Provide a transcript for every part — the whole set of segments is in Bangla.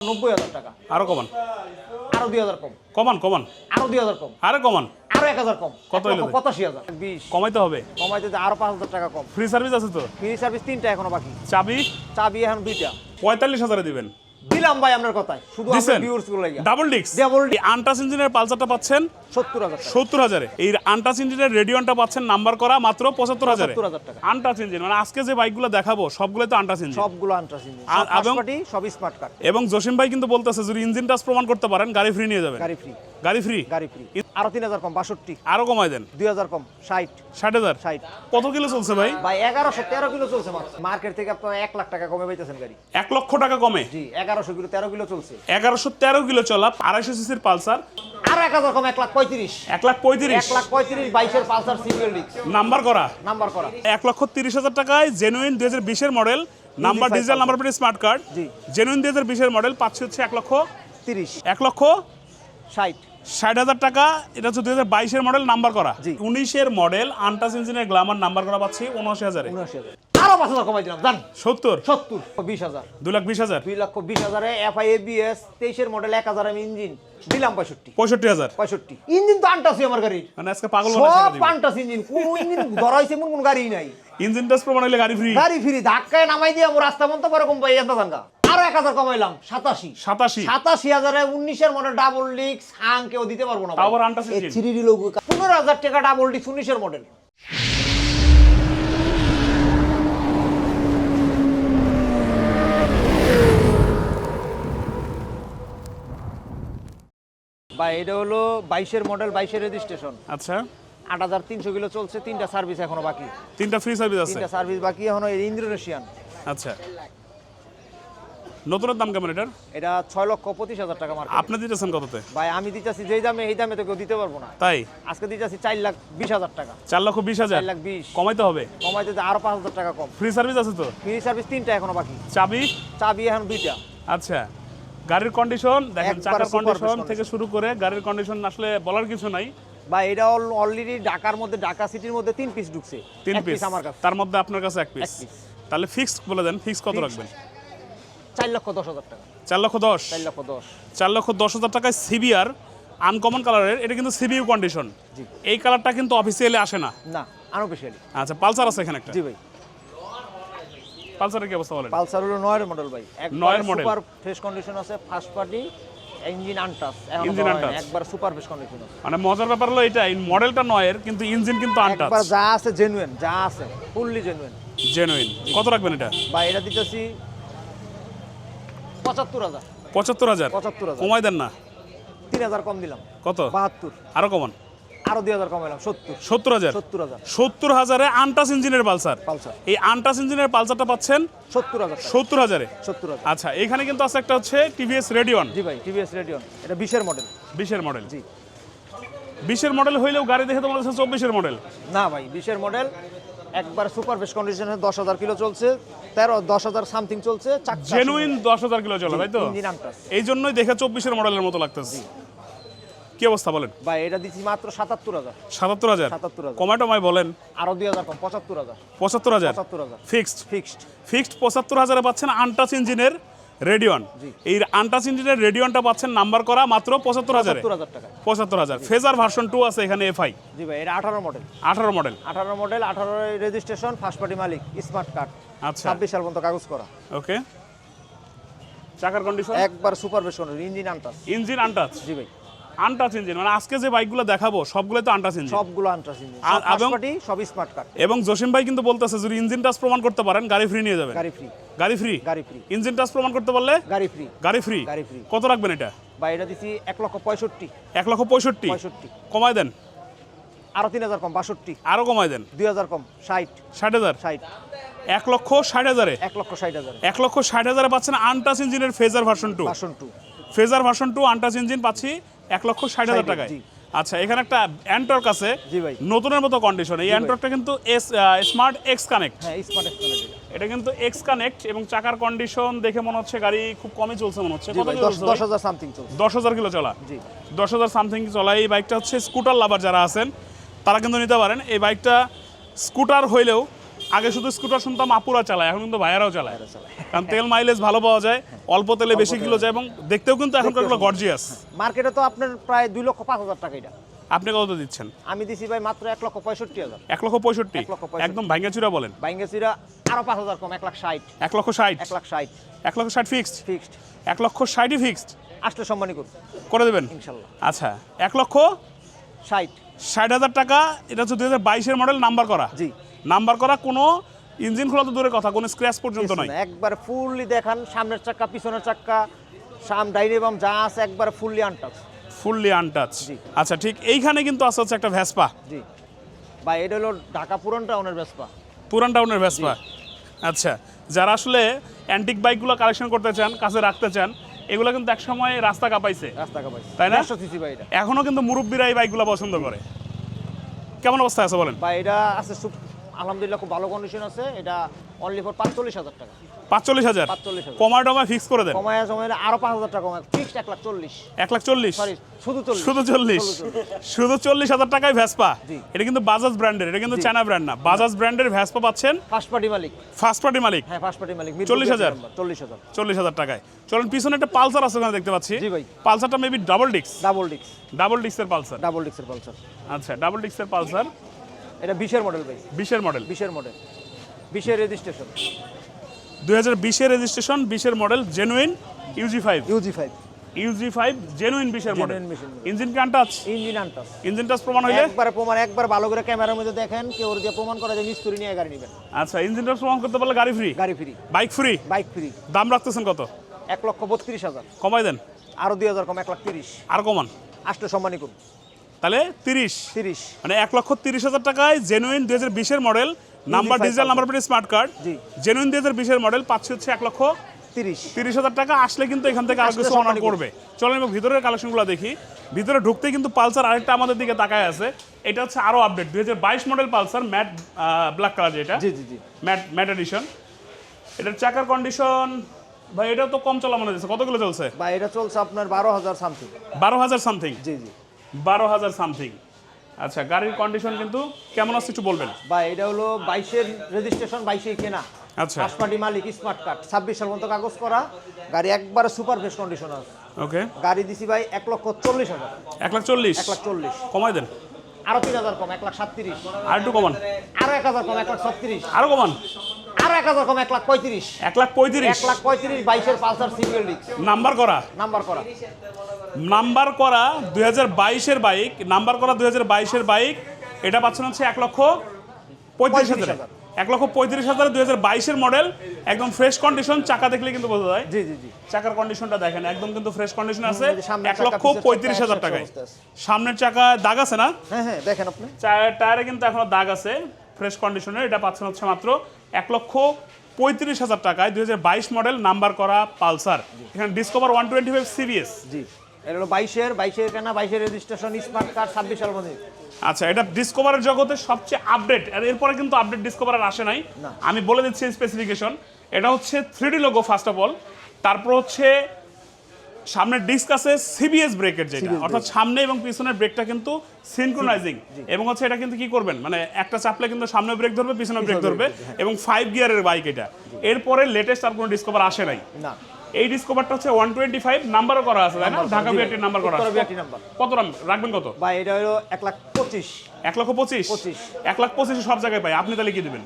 নব্বই হাজার টাকা। আরও কমান। আরও দুই হাজার কম। কমান কমান। আরও দুই হাজার কম। আরও কমান। আরও এক হাজার কম। কত হইল? পঁচাশি হাজার। বিশ। কমাইতে হবে। কমাইতে যে আরও পাঁচ হাজার টাকা কম। ফ্রি সার্ভিস আছে তো? ফ্রি সার্ভিস তিনটা এখনও বাকি। চাবি? চাবি এখন দুইটা। পঁয়তাল্লিশ হাজারে দিবেন। দিলাম ভাই আপনার কথায়। শুধু দিছেন? আপনার ভিউয়ার্সগুলো লাগিয়া। ডাবল ডিক্স Double এই আনটাস ইঞ্জিনের পালসারটা পাচ্ছেন? সত্তর হাজার টাকা। সত্তর হাজারে। এই আন্টাস ইঞ্জিনের রেডিয়নটা পাচ্ছেন নাম্বার করা মাত্র পঁচাত্তর হাজারে। ৭৫,000 টাকা। ইঞ্জিন মানে আজকে যে বাইকগুলো দেখাবো সবগুলো তো আনটাচ ইঞ্জিন সবগুলো ইঞ্জিন এবং- সব স্মার্ট কার্ড এবং জসিম ভাই কিন্তু বলতেছে যদি ইঞ্জিন টাচ প্রমাণ করতে পারেন গাড়ি ফ্রি নিয়ে যাবেন। গাড়ি ফ্রি গাড়ি ফ্রি গাড়ি ফ্রি আরও তিন হাজার কম বাষট্টি। আরও কমাই দেন? দুই হাজার কম ষাট। ষাট হাজার? ষাট। কত কিলো চলছে ভাই? ভাই এগারোশো তেরো কিলো চলছে মার্কেট থেকে আপনার এক লাখ টাকা কমে পাইতেছেন গাড়ি। এক লক্ষ টাকা কমে? জি এগারোশো কিলো তেরো কিলো চলছে। এগারোশো তেরো কিলো চলা আড়াইশো সিসির পালসার? আরও এক হাজার কম এক লাখ পঁয়ত্রিশ। এক লাখ পঁয়ত্রিশ? এক লাখ পঁয়ত্রিশ বাইশের পালসার সিঙ্গেল ডিস্ক নাম্বার করা? নাম্বার করা। এক লক্ষ তিরিশ হাজার টাকায় জেনুইন দুই হাজার বিশের model number digital number plate smart card জি। জেনুইন দুই হাজার বিশের মডেল পাচ্ছি হচ্ছে এক লক্ষ তিরিশ। এক লক্ষ ষাট। ষাট হাজার টাকা এটা হচ্ছে দুই হাজার বাইশের মডেল নাম্বার করা। উনিশের মডেল আনটাস ইঞ্জিনের গ্লামার নাম্বার করা পাচ্ছি উনআশি হাজারে। হাজার। আরও পাঁচ হাজার কমাই দিলাম জান। সত্তর? সত্তর বিশ হাজার। দুই লাখ বিশ হাজার। দুই লক্ষ বিশ হাজারে এফআই এবিএস তেইশের মডেল এক হাজার আমি ইঞ্জিন দিলাম পঁয়ষট্টি। পঁয়ষট্টি হাজার। পঁয়ষট্টি। ইঞ্জিন তো আনটাছি আমার গাড়ির। মানে আজকে পাগল সব পান্টাস ইঞ্জিন কোন ইঞ্জিন ধরা হয়েছে এমন কোন গাড়ি নাই। ইঞ্জিন টাচ প্রমাণ হলে গাড়ি ফ্রি গাড়ি ফ্রি ধাক্কায় নামাই দিয়ে আমার রাস্তা কোম্পানি এত দাঙ্গা আরও এক হাজার কমাইলাম সাতাশি। সাতাশি? সাতাশি হাজারে উনিশের মডেল ডাবল ডিক্স হাং কেউ দিতে পারব না আবার থ্রি ডি লোক পনেরো হাজার টাকা ডাবল ডিক্স উনিশের মডেল। বা এটা হলো বাইশের মডেল বাইশের রেজিস্ট্রেশন আচ্ছা। আট হাজার তিনশো কিলো চলছে তিনটা সার্ভিস এখনও বাকি। তিনটা ফ্রি সার্ভিস আছে? তিনটা সার্ভিস বাকি এখনও ইন্দোনেশিয়ান। আচ্ছা। নতুনের দাম কেমন এটার? এটা ছয় লক্ষ পঁচিশ হাজার টাকা মার্কেট আপনি দিতেছেন কততে? ভাই আমি দিতেছি যেই দামে এই দামে তো কেউ দিতে পারব না। তাই? আজকে দিতেছি চার লাখ বিশ হাজার টাকা। চার লক্ষ বিশ হাজার? লাখ বিশ। কমাইতে হবে? কমাইতে আরও পাঁচ হাজার টাকা কম। ফ্রি সার্ভিস আছে তো? ফ্রি সার্ভিস তিনটা এখনও বাকি। চাবি? চাবি এখন দুইটা। আচ্ছা। গাড়ির কন্ডিশন দেখেন চাকার কন্ডিশন থেকে শুরু করে গাড়ির কন্ডিশন আসলে বলার কিছু নাই। বা এটা অলরেডি ঢাকার মধ্যে ঢাকা সিটির মধ্যে তিন পিস ঢুকছে। তিন পিস আমার কাছে। তার মধ্যে আপনার কাছে এক পিস তাহলে ফিক্স বলে দেন ফিক্স কত রাখবেন? চার লক্ষ দশ হাজার টাকা। চার লক্ষ দশ। চার লক্ষ দশ। চার লক্ষ দশ হাজার টাকায় সিবিআর আনকমন কালারের এটা কিন্তু সিবিইউ কন্ডিশন এই কালারটা কিন্তু অফিসিয়ালি আসে না। না আনঅফিসিয়ালি আচ্ছা পালসার আছে এখানে একটা? জি ভাই। পালসারের কি অবস্থা বলেন? পালসার হলো নয়ের মডেল ভাই। নয়ের model। সুপার ফ্রেশ কন্ডিশন আছে ফার্স্ট পার্টি ইঞ্জিন এখন Engine untouched। একবার সুপার ফ্রেশ কন্ডিশন মানে মজার ব্যাপার হলো এটা মডেলটা নয়ের কিন্তু ইঞ্জিন কিন্তু আনটাচ একবার যা আছে জেনুইন যা আছে ফুললি জেনুইন জেনুইন কত রাখবেন এটা? বা এটা দিতেছি পঁচাত্তর হাজার। পঁচাত্তর হাজার? পঁচাত্তর হাজার। কমাই দেন না। তিন হাজার কম দিলাম। কত? বাহাত্তর। আরও কমান। আরও দুই হাজার কমাইলাম সত্তর। সত্তর হাজার? সত্তর হাজার। সত্তর হাজারে আনটাস ইঞ্জিনের পালসার। পালসার। এই আনটাস ইঞ্জিনের পালসারটা পাচ্ছেন সত্তর হাজার। সত্তর হাজারে? সত্তর হাজার। আচ্ছা এখানে কিন্তু আছে একটা হচ্ছে টিভিএস রেডিয়ন জি ভাই টিভিএস রেডিয়ন এটা বিশের মডেল। বিশের মডেল। জি। বিশের মডেল হইলেও গাড়ি দেখে তো মনে হচ্ছে চব্বিশের মডেল। না ভাই বিশের মডেল একবার সুপার বেস্ট কন্ডিশনে দশ হাজার কিলো চলছে তেরো দশ হাজার সামথিং চলছে জেনুইন দশ হাজার কিলো চলে তাই তো? এই জন্যই দেখে চব্বিশের মডেলের মতো লাগতেছে। কি অবস্থা বলেন? ভাই এটা দিচ্ছি মাত্র সাতাত্তর হাজার। সাতাত্তর হাজার? সাতাত্তর হাজার। কমাটো মাই বলেন। আরও দুই হাজার কম পঁচাত্তর হাজার। পঁচাত্তর হাজার? পঁচাত্তর হাজার। ফিক্সড ফিক্সড ফিক্সড পঁচাত্তর হাজারে পাচ্ছেন আনটাচ ইঞ্জিনের রেডিয়ন এই আনটাচ ইঞ্জিনের রেডিওনটা পাচ্ছেন নাম্বার করা মাত্র পঁচাত্তর হাজারে। পঁচাত্তর হাজার ফেজার ভার্সন টু আছে এখানে এফআই জি ভাই এটা আঠারো মডেল আঠারো মডেল আঠারো মডেল আঠারো রেজিস্ট্রেশন ফার্স্ট পার্টি মালিক স্মার্ট কার্ড আচ্ছা। ছাব্বিশ সাল পর্যন্ত কাগজ করা। ওকে চাকার কন্ডিশন একবার super best engine untouched. Engine untouched জি ভাই। আনটাচ ইঞ্জিন মানে আজকে যে বাইকগুলো দেখাবো সবগুলো তো আনটাচ ইঞ্জিন সবগুলো আনটাস ইঞ্জিন আর- এবং- সব স্মার্ট কার্ড এবং জসিম ভাই কিন্তু বলতেছে যদি ইঞ্জিন টাচ প্রমাণ করতে পারেন গাড়ি ফ্রি নিয়ে যাবেন। গাড়ি ফ্রি গাড়ি ফ্রি গাড়ি ফ্রি ইঞ্জিন টাচ প্রমাণ করতে পারলে? গাড়ি ফ্রি গাড়ি ফ্রি গাড়ি free। কত রাখবেন এটা? বা এটা দিচ্ছি এক লক্ষ পঁয়ষট্টি। এক লক্ষ পঁয়ষট্টি? পঁয়ষট্টি। কমায় দেন। আরও তিন হাজার কম বাষট্টি। আরও কমায় দেন। দুই হাজার কম ষাট। ষাট হাজার? ষাট। এক লক্ষ ষাট হাজারে? এক লক্ষ ষাট হাজার। এক লক্ষ ষাট হাজারে পাচ্ছেন আনটাচ ইঞ্জিনের Fazer version two version two Fazer version two untouched engine পাচ্ছি এক লক্ষ ষাট হাজার টাকায়। আচ্ছা এখানে একটা অ্যান্টর্ক আছে। নতুনের মতো কন্ডিশন এই অ্যান্টর্কটা কিন্তু এস স্মার্ট এক্স কানেক্ট হ্যাঁ স্মার্ট এক্সপ্লেনেড এটা। কিন্তু এক্স কানেক্ট এবং চাকার কন্ডিশন দেখে মনে হচ্ছে গাড়ি খুব কমই চলছে মনে হচ্ছে। দশ? হাজার সামথিং দশ হাজার কিলো চলা। জি। দশ হাজার সামথিং চলা। এই বাইকটা হচ্ছে স্কুটার লাভার যারা আছেন তারা কিন্তু নিতে পারেন। এই বাইকটা স্কুটার হইলেও আগে শুধু স্কুটার শুনতাম আপুরা চালায় এখন কিন্তু ভাইয়ারাও চালায়। কারণ তেল মাইলেজ ভালো পাওয়া যায় অল্প তেলে বেশি কিলো যায় এবং দেখতেও কিন্তু এখনকার গর্জিয়াস মার্কেটে তো আপনার প্রায় দুই লক্ষ পাঁচ হাজার টাকা এটা। আপনি কত দিচ্ছেন? আমি দিছি ভাই মাত্র এক লক্ষ পঁয়ষট্টি হাজার। এক লক্ষ পঁয়ষট্টি। একদম ভাঙ্গাচুরা বলেন। বাইঙ্গেসিরা আরও পাঁচ হাজার কম এক লাখ ষাট। এক লক্ষ ষাট? এক লাখ ষাট। এক লক্ষ ষাট ফিক্সড ফিক্সড এক লক্ষ ষাটই ফিক্সড আসলে সম্মানী করুন। করে দেবেন? ইনশাল্লাহ। আচ্ছা এক লক্ষ ষাট। ষাট হাজার টাকা এটা হচ্ছে দুই হাজার বাইশের মডেল নাম্বার করা। জি। নাম্বার করা কোনো ইঞ্জিন খোলা তো দূরের কথা কোনো স্ক্র্যাচ পর্যন্ত নয় একবার ফুললি দেখান সামনের চাক্কা পিছনের চাক্কা সাম ডাইনে বাম যা আছে একবার ফুললি আনটাচ ফুললি আনটাচ। আচ্ছা ঠিক এইখানে কিন্তু আছে হচ্ছে একটা ভ্যাসপা জি। বা এটা হলো ঢাকা পুরান টাউনের বেসপা পুরান টাউনের ভ্যাসপা আচ্ছা যারা আসলে অ্যান্টিক বাইকগুলো কালেকশন করতে চান কাছে রাখতে চান এগুলো কিন্তু একসময় রাস্তা কাঁপাইছে। রাস্তা কাপাইছে। তাই না? এখনও কিন্তু মুরব্বীরা এই বাইকগুলো পছন্দ করে। কেমন অবস্থা আছে বলেন? বা এটা আছে আলহামদুলিল্লাহ খুব ভালো কন্ডিশন আছে। এটা অনলি ফর পাঁচচল্লিশ হাজার টাকা। পাঁচচল্লিশ হাজার? পাঁচচল্লিশ হাজার। কমায় টমায় ফিক্স করে দেন। কমায় সময় আরও পাঁচ হাজার টাকা কমায়। ফিক্সড এক লাখ চল্লিশ। এক লাখ চল্লিশ? সরি শুধু চল্লিশ। শুধু চল্লিশ? শুধু চল্লিশ। হাজার টাকায় ভ্যাসপা এটা কিন্তু বাজাজ ব্র্যান্ডের এটা কিন্তু চায়না ব্র্যান্ড না। বাজাজ ব্র্যান্ডের ভ্যাসপা পাচ্ছেন? ফার্স্ট পার্টি মালিক। ফার্স্ট পার্টি মালিক? হ্যাঁ ফার্স্ট পার্টি মালিক। 40,000 চল্লিশ হাজার? চল্লিশ হাজার। টাকায়। চলুন পিছনে একটা পালসার আছে ওখানে দেখতে পাচ্ছি। জি ভাই। পালসারটা মেবি ডাবল ডিক্স ডাবল ডিক্স ডাবল ডিক্সের পালসার। ডাবল ডিক্সের পালসার। আচ্ছা ডাবল ডিক্সের পালসার। এটা বিশের মডেল ভাই। বিশের মডেল বিশের মডেল বিশের রেজিস্ট্রেশন দুই হাজার বিশের রেজিস্ট্রেশন বিশের model genuine UG five UG five UG five genuine বিশের মডেল Genuine বিশের model। ইঞ্জিন কান টাচ ইঞ্জিন টাচ প্রমাণ হইলে? একবার প্রমাণ একবার ভালো করে ক্যামেরার মধ্যে দেখেন কেউ ওর দিয়ে প্রমাণ করা যায় মিস্ত্রি নিয়ে গাড়ি নেবেন। আচ্ছা ইঞ্জিন টাচ প্রমাণ করতে পারলে গাড়ি ফ্রি গাড়ি free bike free bike free দাম রাখতেছেন কত? এক লক্ষ বত্রিশ হাজার। কমাই দেন। আরও দুই হাজার কম এক লাখ তিরিশ। আর কমান। আসলে সম্মানী করুন। তাহলে তিরিশ। তিরিশ। মানে এক লক্ষ তিরিশ হাজার টাকায় জেনুইন দুই হাজার বিশের model number digital number plate smart card genuine দুই হাজার বিশের মডেল পাচ্ছি হচ্ছে এক লক্ষ তিরিশ। তিরিশ হাজার টাকা। আসলে কিন্তু এখান থেকে আরও কিছু অনার করবে। চলেন এবার ভিতরের কালেকশনগুলো দেখি। ভিতরে ঢুকতে কিন্তু পালসার আরেকটা আমাদের দিকে তাকায় আছে। এটা হচ্ছে আরও আপডেট দুই হাজার বাইশ model Pulsar matte black colour যেটা। জি জি জি। ম্যাট ম্যাট এডিশন এটার চাকার কন্ডিশন ভাই এটা তো কম চলা মনে হচ্ছে কত কিলো চলছে? বা এটা চলছে আপনার বারো হাজার সামথিং বারো হাজার সামথিং জি জি। বারো হাজার সামথিং আচ্ছা গাড়ির কন্ডিশন কিন্তু কেমন আছে একটু বলবেন? বা এটা হলো বাইশের রেজিস্ট্রেশন বাইশেই কেনা। আচ্ছা। ফার্স্ট মালিক স্মার্ট কার্ড ছাব্বিশ সাল পর্যন্ত কাগজ করা। গাড়ি একবারে সুপার ফ্রেশ কন্ডিশন আছে। ওকে গাড়ি দিছি ভাই এক লক্ষ চল্লিশ হাজার। এক লাখ চল্লিশ? এক লাখ চল্লিশ। কমাই দেন। আরও তিন হাজার কম এক লাখ সাতত্রিশ। আর একটু কমান। আরও এক হাজার কম এক লাখ ছত্রিশ। আরও কমান। আরও এক হাজার কম এক লাখ পঁয়ত্রিশ। এক লাখ পঁয়ত্রিশ? এক লাখ পঁয়ত্রিশ বাইশের পালসার সিঙ্গেল ডিস্ক নাম্বার করা? নাম্বার করা। নাম্বার করা দুই হাজার বাইশের বাইক নাম্বার করা দুই হাজার বাইশের বাইক এটা পাচ্ছেন হচ্ছে এক লক্ষ পঁয়ত্রিশ হাজার। 35,000 এক লক্ষ পঁয়ত্রিশ হাজার দুই হাজার বাইশের মডেল একদম ফ্রেশ কন্ডিশন চাকা দেখলে কিন্তু বোঝা যায়। জি জি জি। চাকার কন্ডিশনটা দেখেন একদম কিন্তু ফ্রেশ কন্ডিশন আছে। এক লক্ষ পঁয়ত্রিশ হাজার টাকায়। সামনের চাকা দাগ আছে না? হ্যাঁ হ্যাঁ দেখেন আপনি। টায়ারে কিন্তু এখনও দাগ আছে ফ্রেশ কন্ডিশনের এটা পাচ্ছেন হচ্ছে মাত্র এক লক্ষ পঁয়ত্রিশ হাজার টাকায় দুই হাজার বাইশ মডেল নাম্বার করা পালসার। এখানে Discover one twenty five series জি। এটা হলো বাইশের বাইশের কেনা বাইশের রেজিস্ট্রেশন স্মার্ট কার্ড ছাব্বিশ সাল পর্যন্ত আচ্ছা এটা ডিসকভারের জগতে সবচেয়ে আপডেট আর এরপরে কিন্তু আপডেট ডিসকভার আর আসে নাই। আমি বলে দিচ্ছি স্পেসিফিকেশন এটা হচ্ছে three D logo first of all তারপর হচ্ছে সামনের ডিস্ক আছে সিবিএস ব্রেকের যেটা। অর্থাৎ সামনে এবং পিছনের ব্রেকটা কিন্তু সিনক্রোনাইজিং এবং হচ্ছে এটা কিন্তু কি করবেন? মানে একটা চাপলে কিন্তু সামনে ব্রেক ধরবে পিছনে ব্রেক ধরবে এবং ফাইভ গিয়ারের বাইক এটা। এরপরে লেটেস্ট আর কোনো ডিসকভার আসে নাই। না। এই ডিসকভারটা হচ্ছে ওয়ান টোয়েন্টি ফাইভ নাম্বারও করা আছে তাই না? ঢাকা বিআরটির নাম্বার করা আছে। কত রাম- রাখবেন কত? বা এটা হলো এক লাখ পঁচিশ। এক লক্ষ পঁচিশ। এক লাখ পঁচিশ সব জায়গায় পাই। আপনি তাহলে কি দেবেন?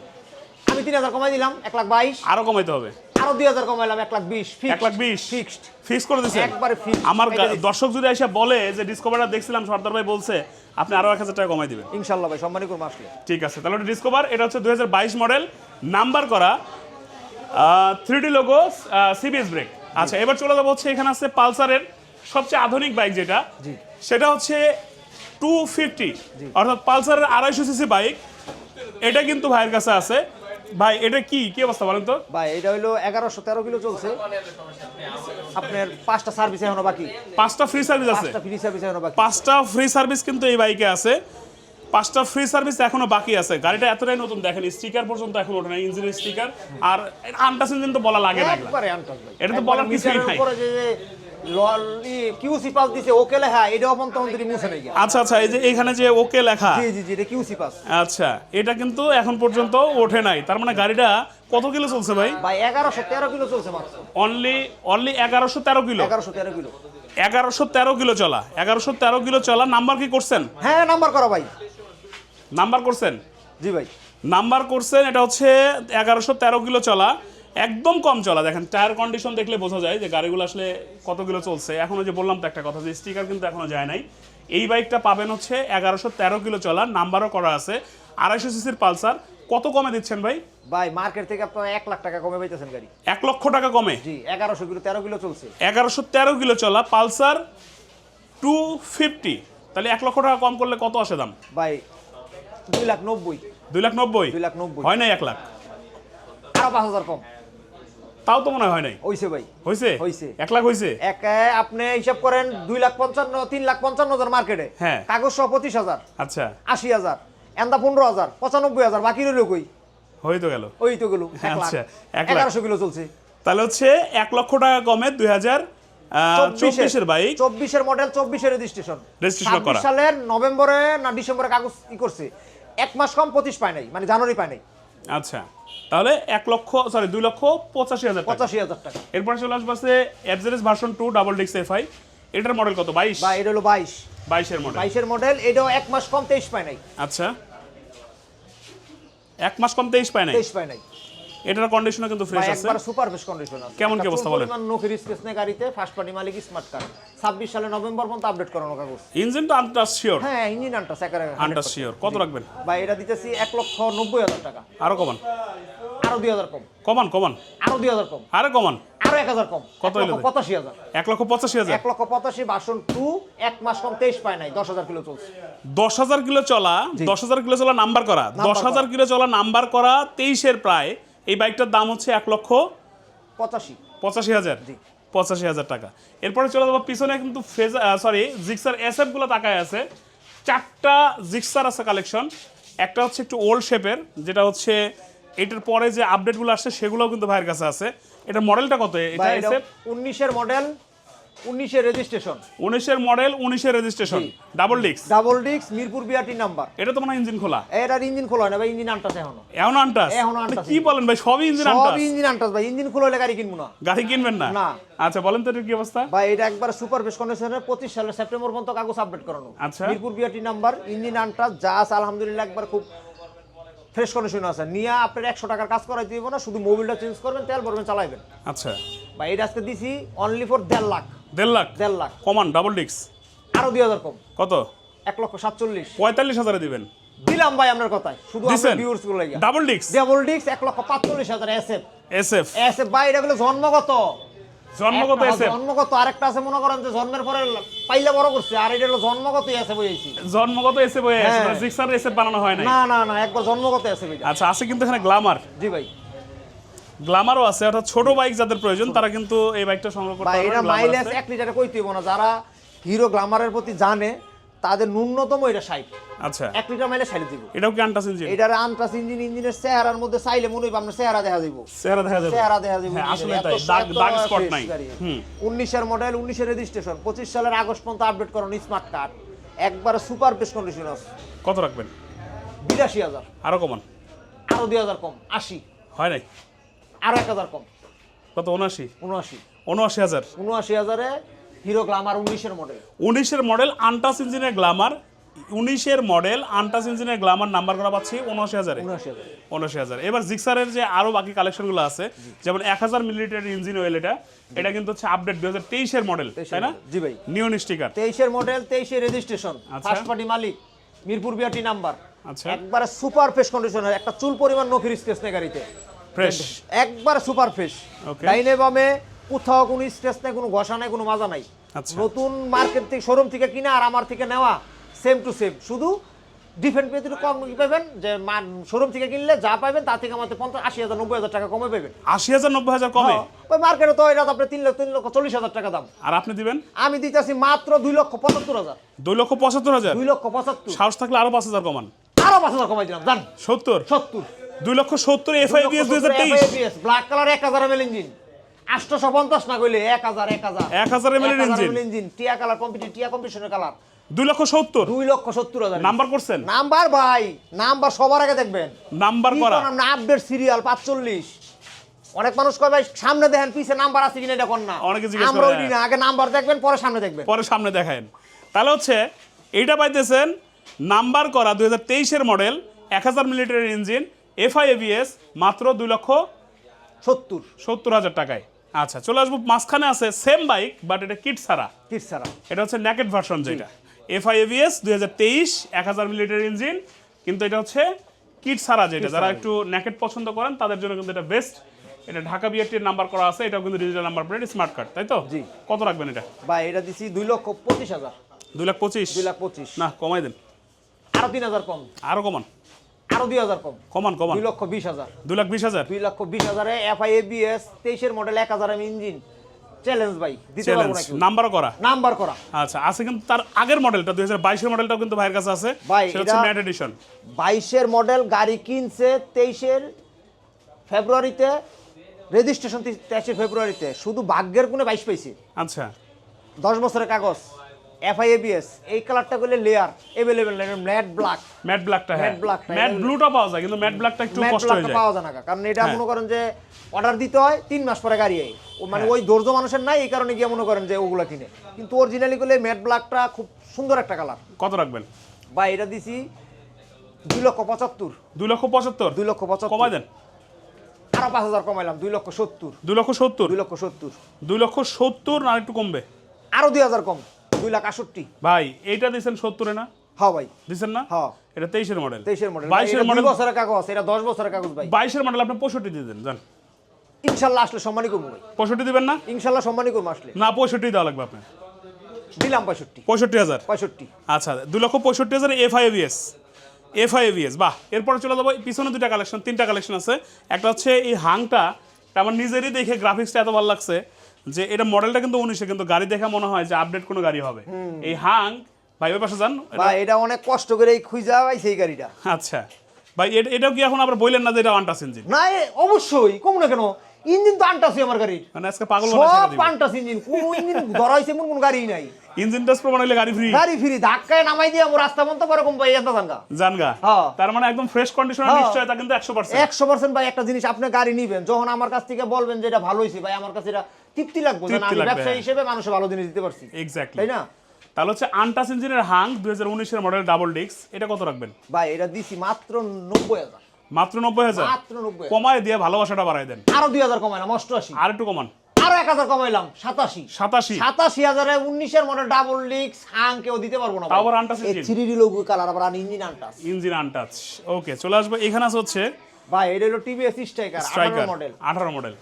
আমি তিন হাজার কমাই দিলাম এক লাখ বাইশ। আরও কমাইতে হবে। আরও দুই হাজার কমাইলাম এক লাখ বিশ এক লাখ বিশ। ফিক্সড ফিক্স করে দিচ্ছেন একবারে fixed। আমার এটা গা- দিচ্ছি। দর্শক যদি এসে বলে যে ডিসকভারটা দেখছিলাম সর্দার ভাই বলছে আপনি আরও এক হাজার টাকা কমাই দিবেন। ইনশাল্লাহ ভাই সম্মানী করব আসলে। ঠিক আছে তাহলে ডিসকভার এটা হচ্ছে দুই মডেল নাম্বার করা থ্রি লোগো সিবিএস ব্রেক আচ্ছা এবার চলে যাব হচ্ছে এখানে আছে পালসারের সবচেয়ে আধুনিক বাইক যেটা। সেটা হচ্ছে টু ফিফটি অর্থাৎ পালসারের আড়াইশো সিসি বাইক এটা কিন্তু ভাইয়ের কাছে আছে। ভাই এটা কি? কি অবস্থা বলেন তো? ভাই এটা হলো এগারোশো তেরো কিলো চলছে। আপনার পাঁচটা সার্ভিস এখনও বাকি। পাঁচটা ফ্রি সার্ভিস আছে? পাঁচটা ফ্রি সার্ভিস এখনও বাকি। পাঁচটা ফ্রি সার্ভিস কিন্তু এই বাইকে আছে। পাঁচটা ফ্রি সার্ভিস এখনও বাকি আছে। গাড়িটা এতটাই নতুন দেখেন স্টিকার পর্যন্ত এখন ওঠে না ইঞ্জিনের স্টিকার আর আনটাস ইঞ্জিন তো বলা লাগে না এটা তো বলার কিছুই নাই। কিউসি পাস দিছে ওকে লেখা মুছে নেই আচ্ছা আচ্ছা এই যে এখানে যে ওকে লেখা। জি জি জি এটা কিউসি পাস। আচ্ছা এটা কিন্তু এখন পর্যন্ত ওঠে নাই। তার মানে গাড়িটা কত কিলো চলছে ভাই? ভাই এগারোশো তেরো কিলো চলছে মাত্র। অনলি অনলি এগারোশো তেরো কিলো? এগারোশো তেরো কিলো। এগারোশো তেরো কিলো চলা। এগারোশো তেরো কিলো চলা নাম্বার কি করছেন? হ্যাঁ নাম্বার করো ভাই। নাম্বার করছেন? জি ভাই। নাম্বার করছেন এটা হচ্ছে এগারোশো তেরো কিলো চলা। একদম কম চলা। দেখেন টায়ার কন্ডিশন দেখলে বোঝা যায় যে গাড়িগুলো আসলে কত কিলো চলছে। এখনও যে বললাম তো একটা কথা যে স্টিকার কিন্তু এখনও যায় নাই। এই বাইকটা পাবেন হচ্ছে এগারোশো তেরো কিলো চলা নাম্বারও করা আছে। আড়াইশো সিসির পালসার। কত কমে দিচ্ছেন ভাই? ভাই মার্কেট থেকে আপনার এক লাখ টাকা কমে পাইতেছেন গাড়ি। এক লক্ষ টাকা কমে? জি এগারোশো কিলো তেরো কিলো চলছে। এগারোশো তেরো কিলো চলা পালসার টু ফিফটি তাহলে এক লক্ষ টাকা কম করলে কত আসে দাম? ভাই দুই লাখ নব্বই। দুই লাখ নব্বই? দুই লাখ নব্বই। হয় নাই এক লাখ? আরও পাঁচ হাজার কম। তাও তো মনে হয় নাই? হইছে ভাই। হয়েছে হইছে। এক লাখ এক আপনি হিসাব করেন দুই লাখ পঞ্চান্ন তিন লাখ পঞ্চান্ন হাজার মার্কেটে। হ্যাঁ। কাগজ সহ পঁচিশ হাজার আচ্ছা। আশি হাজার এন্দা পনেরো হাজার পঁচানব্বই হাজার বাকি রইল কই হয়ে তো গেল। ওই তো গেল এক লাখ। আচ্ছা, এক লাখ। এগারোশো কিলো চলছে। তাহলে হচ্ছে এক লক্ষ টাকা কমে দুই হাজার চব্বিশের বাইক। চব্বিশের মডেল চব্বিশের রেজিস্ট্রেশন Registration করা। সালের নভেম্বরে না ডিসেম্বরে কাগজ ই করছে। এক মাস কম পঁচিশ পায় নাই মানে জানুয়ারি পায় নাই। আচ্ছা তাহলে এক লক্ষ সরি দুই লক্ষ পঁচাশি হাজার পঁচাশি হাজার টাকা। এরপরে চলে আসবে আছে এফজেডএস ভার্সন টু ডাবল ডিক্স এফআই এটার মডেল কত? বাইশ? বা এটা হলো বাইশ। বাইশের মডেল বাইশের মডেল এটাও এক মাস কম তেইশ পায় নাই। আচ্ছা। এক মাস কম তেইশ পায় নাই? তেইশ পায় নাই। এটার কন্ডিশনও কিন্তু ফ্রেশ আছে। একবার সুপার বেশ কন্ডিশন আছে। কেমন কি অবস্থা বলেন? নখির স্পেস নেই গাড়িতে ফার্স্ট পার্টি মালিক স্মার্ট কার্ড ছাব্বিশ সালে নভেম্বর পর্যন্ত আপডেট করানো কাগজ। ইঞ্জিন তো আনটাস শিওর হ্যাঁ ইঞ্জিন আনটা সেকারে আনটাস শিওর কত রাখবেন? বা এটা দিতেছি এক লক্ষ নব্বই হাজার টাকা। আরও কমান। আরও দুই হাজার কম। কমান কমান। আরও দুই হাজার কম। আরে কমান। আরও এক হাজার কম। কত ভাই? পঁচাশি হাজার। এক লক্ষ পঁচাশি হাজার? এক লক্ষ পঁচাশি বাসন টু এক মাস কম তেইশ পায় নাই দশ হাজার কিলো চলছে। দশ হাজার কিলো চলা দশ হাজার কিলো চলা নাম্বার করা। দশ হাজার কিলো চলা নাম্বার করা তেইশের প্রায় এই বাইকটার দাম হচ্ছে এক লক্ষ পঁচাশি। পঁচাশি হাজার। পঁচাশি হাজার টাকা। এরপরে চলে যাব পিছনে কিন্তু ফেজ সরি জিক্সার এসগুলো তাকায় আছে। চারটা জিক্সার আছে কালেকশন একটা হচ্ছে একটু ওল্ড শেপের যেটা হচ্ছে এটার পরে যে আপডেটগুলো আসছে সেগুলোও কিন্তু ভাইয়ের কাছে আছে। এটা মডেলটা কত? এটা উনিশের মডেল উনিশের রেজিস্ট্রেশন উনিশের মডেল উনিশের রেজিস্ট্রেশন ডাবল ডিক্স double disc Mirpur BRT number এটা তো মনে ইঞ্জিন খোলা। এটার ইঞ্জিন খোলা না ভাই ইঞ্জিন আনটাছে এখনও। এমন আনটাস এখনও আনটাস কি বলেন ভাই সবই ইঞ্জিন সব ইঞ্জিন আনটাস ভাই ইঞ্জিন খোলা হলে গাড়ি কিনবো না। গাড়ি কিনবেন না? না। আচ্ছা বলেন তো এটার কি অবস্থা? বা এটা একবার সুপার বেশ কন্ডিশনের পঁচিশ সালের সেপ্টেম্বর পর্যন্ত কাগজ আপডেট করানো। আচ্ছা। Mirpur BRT number engine untouched যা আলহামদুলিল্লাহ একবার খুব ফ্রেশ কন্ডিশন আছে। নিয়ে আপনার একশো টাকার কাজ করাই দিব না শুধু মোবিলটা চেঞ্জ করবেন তেল ভরবেন চালাইবেন। আচ্ছা। বা এটা আজকে দিছি অনলি ফর দেড় লাখ। দেড় লাখ? দেড় লাখ। কমান ডাবল ডিক্স আরও দুই হাজার কম। কত? এক লক্ষ সাতচল্লিশ। পঁয়তাল্লিশ হাজারে দিবেন। দিলাম ভাই আপনার কথায়। শুধু ভিউয়ার্সগুলো লাগিয়া। ডাবল ডিক্স ডাবল ডিস্ক এক লক্ষ পাঁচচল্লিশ হাজার এসএফ এসএফ এসএফ ভাই এটা গুলো জন্মগত। জন্মগত এসএফ জন্মগত আরেকটা আছে মনে করেন যে জন্মের পরে পাইলে বড় করছে আর এটা হলো জন্মগত এসএফ হয়েছি জন্মগত এসএফ হয়ে আছে। জিক্সার এসএফ বানানো হয় নাই? না না না একবার জন্মগত এসএফ এটা। আচ্ছা আছে কিন্তু এখানে গ্লামার জি ভাই। গ্লামারও আছে অর্থাৎ ছোট বাইক যাদের প্রয়োজন তারা কিন্তু এই বাইকটা সংগ্রহ করতে পারবেন এটা মাইলেজ আছে। এক লিটারে কইতে হইব না। যারা হিরো গ্লামারের প্রতি জানে তাদের ন্যূনতম এটা ষাট। আচ্ছা। এক লিটার মাইলেজ ষাট দিব। এটাও কি আন্টাস ইঞ্জিন এটার আনটাস ইঞ্জিন ইঞ্জিনের চেহারার মধ্যে চাইলে মনে হইব আপনার চেহারা দেখা দিব। চেহারা দেখা যাবে। চেহারা দেখা যাবে হ্যাঁ, আসলে তাই দাগ দাগ স্পট নাই। হুম। উনিশের মডেল উনিশের রেজিস্ট্রেশন পঁচিশ সালের আগস্ট পর্যন্ত আপডেট করানো স্মার্ট কার্ড একবার সুপার বেস কন্ডিশন আছে। কত রাখবেন? বিরাশি হাজার। আরও কমান। আরও দুই হাজার কম আশি। হয় নাই? এক হাজার কম কত উনআশি? উনআশি। উনআশি হাজার। উনআশি হাজারে হিরো গ্লামার উনিশের মডেল উনিশের মডেল আন্টাস ইঞ্জিনের গ্লামার। উনিশের মডেল আন্টাস ইঞ্জিনের গ্লামার নাম্বার করা পাচ্ছি উনআশি হাজারে। উনআশি হাজার। এবার জিক্সারের যে আরও বাকি কালেকশনগুলো আছে যেমন এক হাজার মিলিলিটার ইঞ্জিন অয়েল এটা এটা কিন্তু হচ্ছে আপডেট দুই হাজার তেইশের মডেল তাই না? জি ভাই। নিউন স্টিকার তেইশের মডেল তেইশের রেজিস্ট্রেশন। ফার্স্ট পার্টি মালিক মিরপুর বিআরটি নাম্বার আচ্ছা। একবারে সুপার ফ্রেশ কন্ডিশন একটা চুল পরিমাণ নখির স্কেচ নেই গাড়িতে। ফ্রেশ একবার সুপার ফ্রেশ ডাইনে বামে কোথাও কোনো স্ট্রেস নাই কোনো ঘষা নাই কোনো মাজা নাই। আচ্ছা। নতুন মার্কেট থেকে শোরুম থেকে কিনা আর আমার থেকে নেওয়া সেম টু সেম শুধু ডিফেন্ট পেতে একটু কম পাবেন যে শোরুম থেকে কিনলে যা পাবেন তার থেকে আমাদের পঞ্চাশ আশি হাজার নব্বই হাজার টাকা কমে পাবেন। আশি হাজার নব্বই হাজার কমে? হ্যাঁ, ওই মার্কেটে তো এটা তো আপনার তিন লক্ষ তিন লক্ষ চল্লিশ হাজার টাকা দাম। আর আপনি দিবেন? আমি দিতেছি মাত্র দুই লক্ষ পঁচাত্তর হাজার। দুই লক্ষ পঁচাত্তর হাজার? দুই লক্ষ পঁচাত্তর। সাহস থাকলে আরও পাঁচ হাজার কমান। আরও পাঁচ হাজার কমাই দিলাম জান। সত্তর? সত্তর। দুই লক্ষ সত্তর এফআইবিএস দুই হাজার তেইশ। ব্ল্যাক কালার এক হাজার এমএল ইঞ্জিন আটশোশো পঞ্চাশ না কইলে এক হাজার এক হাজার। 1000 ml এর engine। ইঞ্জিন টিয়া কালার টিয়া কম্পিটিশনের কালার দুই লক্ষ সত্তর। দুই লক্ষ সত্তর হাজার। নাম্বার করছেন? নাম্বার ভাই নাম্বার সবার আগে দেখবেন। নাম্বার করা। আপডেট সিরিয়াল পাঁচচল্লিশ। অনেক মানুষ কয় ভাই সামনে দেখেন পিছে নাম্বার আছে কিনা এটা না? অনেকে জিজ্ঞেস আমরা ওই না আগে নাম্বার দেখবেন পরে সামনে দেখবেন। পরে সামনে দেখেন। তাহলে হচ্ছে এইটা পাইতেছেন নাম্বার করা দুই হাজার তেইশের মডেল এক হাজার মিলিটারের ইঞ্জিন এফআই এবিএস মাত্র দুই লক্ষ সত্তর। সত্তর হাজার টাকায়। আচ্ছা চলে আসব। মাঝখানে আছে সেম বাইক বাট এটা কিট ছাড়া। কিট ছাড়া। এটা হচ্ছে ন্যাকেট ভার্সন যেটা। এফআই এভিএস দুই হাজার তেইশ এক হাজার মিলিটার ইঞ্জিন কিন্তু এটা হচ্ছে কিট ছাড়া যেটা। যারা একটু ন্যাকেট পছন্দ করেন তাদের জন্য কিন্তু এটা বেস্ট এটা ঢাকা বিআরটির নাম্বার করা আছে এটাও কিন্তু digital number plate smart card তাই তো? জি। কত রাখবেন এটা? ভাই এটা দিছি দুই লক্ষ পঁচিশ হাজার। দুই লাখ পঁচিশ? দুই লাখ পঁচিশ। না কমাই দেন। আরও তিন হাজার কম। আরও কমান। আরও দুই হাজার কম। কমান কমান। দুই লক্ষ বিশ হাজার। দুই লাখ বিশ হাজার? দুই লক্ষ বিশ হাজারে এফআই এবিএস তেইশের মডেল এক হাজার ইঞ্জিন চ্যালেঞ্জ ভাই দিতে পারব চ্যালেঞ্জ না করা? নাম্বার করা। আচ্ছা আছে কিন্তু তার আগের মডেলটা মডেলটাও কিন্তু ভাইয়ের কাছে আছে। ভাই, সেটা হচ্ছে ম্যাট এডিশন বাইশের মডেল গাড়ি কিনছে তেইশের ফেব্রুয়ারিতে রেজিস্ট্রেশন তেইশে ফেব্রুয়ারিতে। শুধু ভাগ্যের কোণে বাইশ পাইছে। আচ্ছা। দশ বছরের কাগজ। এফআই এবিএস এই কালারটা করলে layer available matte black matte ব্ল্যাকটা হ্যাঁ। Matte black ম্যাট ব্লুটা পাওয়া যায় কিন্তু ম্যাট ব্ল্যাকটা একটু কষ্ট হয়ে ব্ল্যাকটা যায়। পাওয়া যায় না কারণ এটা হ্যাঁ। মনে করেন যে অর্ডার দিতে হয় তিন মাস পরে গাড়ি আয়। মানে ওই ধৈর্য মানুষের নাই এই কারণে গিয়ে মনে করেন যে ওগুলা কিনে। কিন্তু অরিজিনালি করলে ম্যাট ব্ল্যাকটা খুব সুন্দর একটা কালার কত রাখবেন? বা এটা দিছি দুই লক্ষ পঁচাত্তর। দুই লক্ষ পঁচাত্তর? দুই লক্ষ পঁচাত্তর। কমাই দেন। আরও পাঁচ হাজার কমাইলাম দুই লক্ষ সত্তর। দুই লক্ষ সত্তর? দুই লক্ষ সত্তর। দুই লক্ষ সত্তর না একটু কমবে। আরও দুই হাজার কম। দুই লাখ ভাই এইটা সত্তরে না? হ্যাঁ ভাই। না? হ্যাঁ। এটা তেইশের মডেল তেইশের মডেল বাইশের মডেল বছরের কাগজ এটা দশ বছরের কাগজ ভাই। বাইশের মডেল আপনি পঁয়ষট্টি দিয়ে দেন জান ইনশাল্লাহ আসলে সম্মানই করব ভাই। পঁয়ষট্টি দিবেন না? ইনশাল্লাহ সম্মানই করব আসলে। না পঁয়ষট্টি দেওয়া লাগবে আপনার। দিলাম পঁয়ষট্টি। পঁয়ষট্টি হাজার? পঁয়ষট্টি। আচ্ছা দুই লক্ষ পঁয়ষট্টি হাজার F I ABS F I ABS বাহ। এরপরে চলে যাব পিছনে দুইটা কালেকশন তিনটা কালেকশন আছে। একটা হচ্ছে এই হাংটা আমার নিজেরই দেখে গ্রাফিক্সটা এত ভালো লাগছে। যে এটা মডেলটা কিন্তু উনিশে কিন্তু গাড়ি দেখে মনে হয় যে আপডেট কোনো গাড়ি হবে। এই হাং ভাই ওই পাশে যান ভাই এটা অনেক কষ্ট করে এই খুঁজা ভাই সেই গাড়িটা। আচ্ছা। ভাই এটা- এটাও কি এখন আবার বললেন না যে এটা আন্টাস ইঞ্জিন না অবশ্যই কম না কেন? ইঞ্জিন তো আনটাছি আমার গাড়ির। মানে আজকে পাগল সব পান্টাস ইঞ্জিন। কোন ইঞ্জিন ধরা এমন কোন গাড়ি নাই। ইঞ্জিন টেস্ট প্রমাণ হলে গাড়ি ফ্রি গাড়ি ফিরি ধাক্কায় নামাই দিয়ে আমার রাস্তা বন্ধ করে কম পাই এত দাঙ্গা জানগা। হ্যাঁ। তার মানে একদম ফ্রেশ কন্ডিশনের হ্যাঁ। নিশ্চয়তা কিন্তু একশো পার্সেন্ট একশো পার্সেন্ট ভাই একটা জিনিস আপনি গাড়ি নিবেন যখন আমার কাছ থেকে বলবেন যে এটা ভালো হয়েছে ভাই আমার কাছে এটা তৃপ্তি লাগবে যে না, তৃপ্তি আমি ব্যবসায়ী। হিসেবে মানুষে ভালো জিনিস দিতে পারছি। এক্স্যাক্টলি তাই না? তাহলে হচ্ছে আনটাস ইঞ্জিনের হাং দুই হাজার উনিশের মডেল ডাবল ডিক্স এটা কত রাখবেন? ভাই এটা দিছি মাত্র নব্বই হাজার। মাত্র নব্বই হাজার? মাত্র নব্বই কমায় দিয়ে ভালোবাসাটা বাড়াই দেন। আরও দুই হাজার কমাইলাম অষ্টআশি। আর একটু কমান। আরও এক হাজার কমাইলাম সাতাশি। সাতাশি? সাতাশি হাজারে উনিশের মডেল ডাবল হাং কেউ দিতে পারব না তাও আবার আনটাস থ্রি লোগো কালার আবার ইঞ্জিন আনটাস ইঞ্জিন ওকে চলে আসবে। এখানে আছে হচ্ছে ভাই এটা হলো টিভিএস স্ট্রাইকার স্ট্রাইকার মডেল। আঠারো মডেল।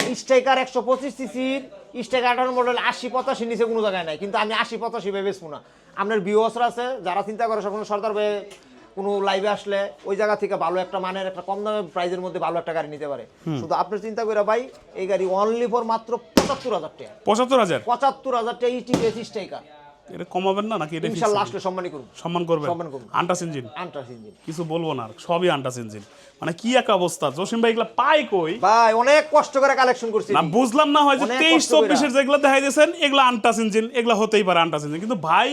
স্ট্রাইকার একশো পঁচিশ সিসির স্ট্রাইকার আঠারো মডেল আশি পঁচাশি নিচে কোনো জায়গায় নাই। কিন্তু আমি আশি পঁচাশি ভেবে বেচবো না। আপনার বিওসরা আছে যারা চিন্তা করে সব সরকার ভাবে কোনো লাইভে আসলে ওই জায়গা থেকে ভালো একটা মানের একটা কম দামে প্রাইজের মধ্যে ভালো একটা গাড়ি নিতে পারে। শুধু আপনার চিন্তা করে ভাই এই গাড়ি অনলি ফর মাত্র পঁচাত্তর হাজার টাকা। পঁচাত্তর হাজার? পঁচাত্তর হাজার টাকা টিভিএস স্ট্রাইকার এটা কমাবেন না নাকি এটা fixed? আসলে সম্মানই করুন। সম্মান করবেন? সম্মান করব। Untouched engine? Untouched engine. কিছু বলব না সবই আনটাস ইঞ্জিন। মানে কি এক অবস্থা? জসিম ভাই এগুলা পাই কই? ভাই অনেক কষ্ট করে কালেকশন করছি। না বুঝলাম না হয় যে অনেক তেইশ কষ্ট কইরা। দেখাই দিয়েছেন এগুলো আনটাস ইঞ্জিন এগুলো হতেই পারে আনটাস ইঞ্জিন। কিন্তু ভাই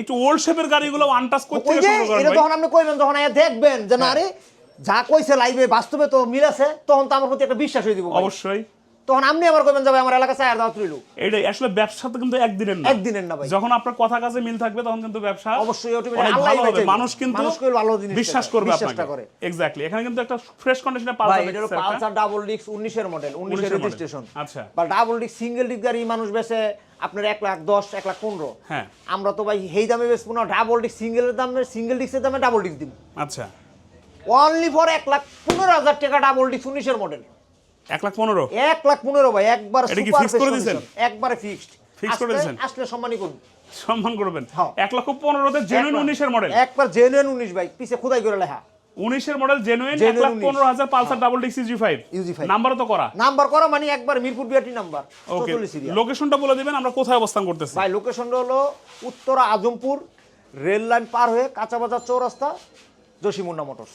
একটু ওল্ড শেপের গাড়িগুলো আনটাস করতে ওই শুরু করেন এটা যখন আপনি কইবেন আয়া দেখবেন যে না হ্যাঁ। রে যা কইছে লাইভে বাস্তবে তো মিল আছে তখন তো আমার প্রতি একটা বিশ্বাস হয়ে দিব অবশ্যই। তখন আপনি আমার কইবেন যে ভাই আমার এলাকা চায়ের দাওয়াত রইল। এইটাই আসলে ব্যবসা তো কিন্তু একদিনের না। একদিনের না ভাই। যখন আপনার কথা কাছে মিল থাকবে তখন কিন্তু ব্যবসা অবশ্যই অনেক ভালো হবে। মানুষ কিন্তু মানুষ মানুষকে ভালো জিনিস বিশ্বাস করবে আপনাকে। করে। এক্স্যাক্টলি এখানে কিন্তু একটা ফ্রেশ কন্ডিশনে পালসার ভাই এটা পালসার ডাবল ডিস্ক 19 এর মডেল 19 এর 19 এর model। রেজিস্ট্রেশন আচ্ছা। বা ডাবল ডিস্ক সিঙ্গেল ডিস্ক গাড়ি মানুষ বেচে আপনার 1 লাখ 10 1 লাখ 15 হ্যাঁ। আমরা তো ভাই এই দামে বেচবো না ডাবল ডিস্ক সিঙ্গেলের দামে সিঙ্গেল ডিস্কের দামে ডাবল ডিক্স দিব। আচ্ছা। অনলি ফর 1 লাখ 15 হাজার টাকা ডাবল 19 এর মডেল এক লাখ পনেরো? এক লাখ পনেরো ভাই একবার super করে condition, একবারে ফিক্সড Fix করে দিছেন? আসলে সম্মানই করুন। সম্মান করবেন? হ্যাঁ। এক লক্ষ পনেরোতে জেনুইন উনিশের মডেল একবার জেনুইন উনিশ ভাই পিছে খোদাই করে লেখা। উনিশের মডেল জেনুইন এক লাখ পনেরো হাজার পালসার ডাবল ডিক্স ইউজি ফাইভ UG5 নাম্বারও তো করা। নাম্বার করা মানে একবার মিরপুর বিআরটি নাম্বার ওকে লোকেশনটা বলে দিবেন আমরা কোথায় অবস্থান করতেছি? ভাই লোকেশনটা হলো উত্তরা আজমপুর রেল লাইন পার হয়ে কাঁচা বাজার চৌরাস্তা জসিমুন্না মোটরস